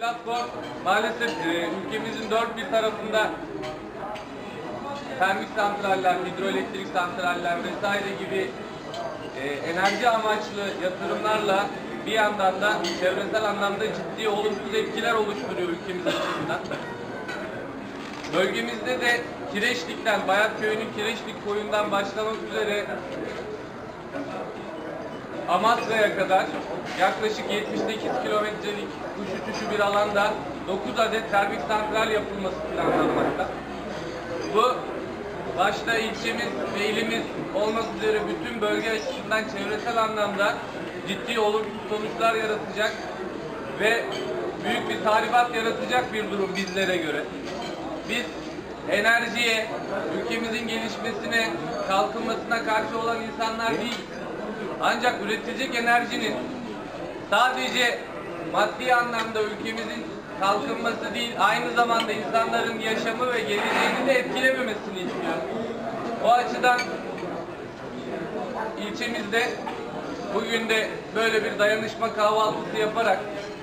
Platform maalesef e, ülkemizin dört bir tarafında termik santraller, hidroelektrik santraller vesaire gibi e, enerji amaçlı yatırımlarla bir yandan da çevresel anlamda ciddi olumsuz etkiler oluşturuyor ülkemiz açısından. Bölgemizde de Kireçlik'ten, Bayatköy'ün Kireçlik koyundan başlamak üzere Amasra'ya kadar yaklaşık 78 kilometrelik kuş uçuşu bir alanda 9 adet termik santral yapılması planlanmakta. Bu başta ilçemiz ve ilimiz olmak üzere bütün bölge açısından çevresel anlamda ciddi olumsuz sonuçlar yaratacak ve büyük bir tahribat yaratacak bir durum bizlere göre. Biz enerjiye, ülkemizin gelişmesine, kalkınmasına karşı olan insanlar değil. Ancak üretilecek enerjinin sadece maddi anlamda ülkemizin kalkınması değil, aynı zamanda insanların yaşamı ve geleceğini de etkilememesini istiyoruz. O açıdan ilçemizde bugün de böyle bir dayanışma kahvaltısı yaparak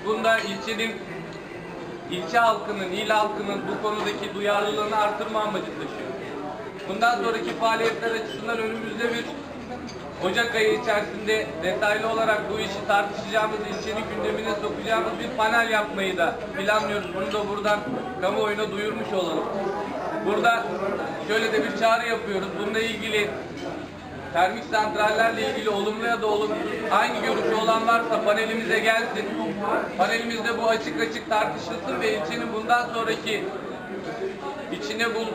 bunda ilçenin ilçe halkının, il halkının bu konudaki duyarlılığını artırma amacı taşıyor. Bundan sonraki faaliyetler açısından önümüzde bir Ocak ayı içerisinde detaylı olarak bu işi tartışacağımız, ilçenin gündemine sokacağımız bir panel yapmayı da planlıyoruz. Bunu da buradan kamuoyuna duyurmuş olalım. Burada şöyle de bir çağrı yapıyoruz. Bununla ilgili termik santrallerle ilgili olumlu ya da olumsuz hangi görüşü olan varsa panelimize gelsin. Panelimizde bu açık açık tartışılsın ve ilçenin bundan sonraki içine bul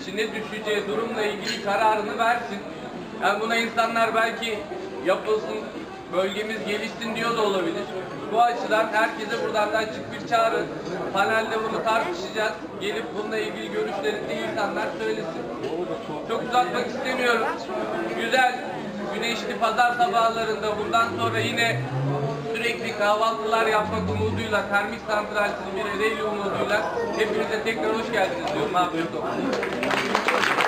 içine düşeceği durumla ilgili kararını versin. Yani buna insanlar belki yapılsın, bölgemiz gelişsin diyor da olabilir. Bu açıdan herkese buradan da açık bir çağrı. Panelde bunu tartışacağız. Gelip bununla ilgili görüşlerini insanlar söylesin. Çok uzatmak istemiyorum. Güzel, güneşli pazar sabahlarında bundan sonra yine sürekli kahvaltılar yapmak umuduyla, termik santralsiz bir Ereğli umuduyla hepinize tekrar hoş geldiniz diyorum. Afiyet olsun.